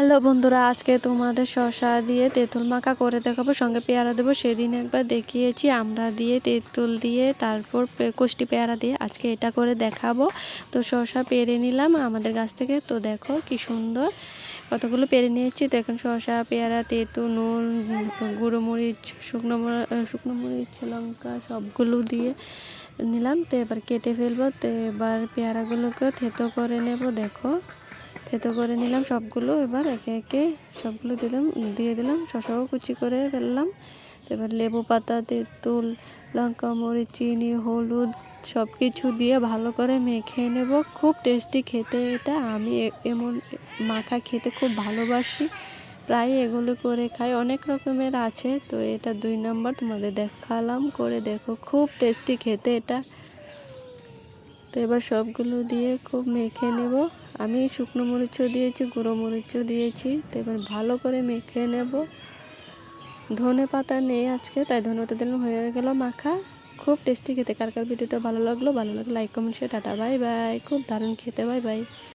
Hello বন্ধুরা, আজকে তোমাদের শশা দিয়ে তেঁতুল মাখা করে দেখাবো। সঙ্গে পেয়ারা দেবো। সেদিন একবার দেখিয়েছি, আমরা দিয়ে তেঁতুল দিয়ে, তারপর কষ্টি পেয়ারা দিয়ে আজকে এটা করে দেখাবো। তো শশা পেরে নিলাম আমাদের গাছ থেকে। তো দেখো কি সুন্দর কতগুলো পেরে নিয়েছি। তো এখন শশা পেয়ারা, তেঁতুল, নুন, গুঁড়ো মরিচ, শুকনো শুকনো মরিচ, লঙ্কা, সবগুলো দিয়ে নিলাম। তো এবার কেটে ফেলব। তো এবার পেয়ারাগুলোকে থেতো করে নেব। দেখো থেতো করে নিলাম সবগুলো, এবার একে একে সবগুলো দিলাম, দিয়ে দিলাম, শশাও কুচি করে ফেললাম। এবার লেবু পাতা, তেঁতুল, লঙ্কা, মরিচ, চিনি, হলুদ সব কিছু দিয়ে ভালো করে মেখে নেব। খুব টেস্টি খেতে এটা। আমি এমন মাখা খেতে খুব ভালোবাসি। প্রায় এগুলো করে খাই। অনেক রকমের আছে। তো এটা দুই নম্বর তোমাদের দেখালাম, করে দেখো। খুব টেস্টি খেতে এটা। এবার সবগুলো দিয়ে খুব মেখে নেব। আমি শুকনো মরিচও দিয়েছি, গুঁড়ো মরিচও দিয়েছি। তো এবার ভালো করে মেখে নেব। ধনে পাতা নেই আজকে, তাই ধনে পাতা দিলাম, হয়ে গেল মাখা। খুব টেস্টি খেতে। কার কার ভিডিওটা ভালো লাগল ভালো লাগল like comment share tata bye bye খুব দারুণ খেতে বাই বাই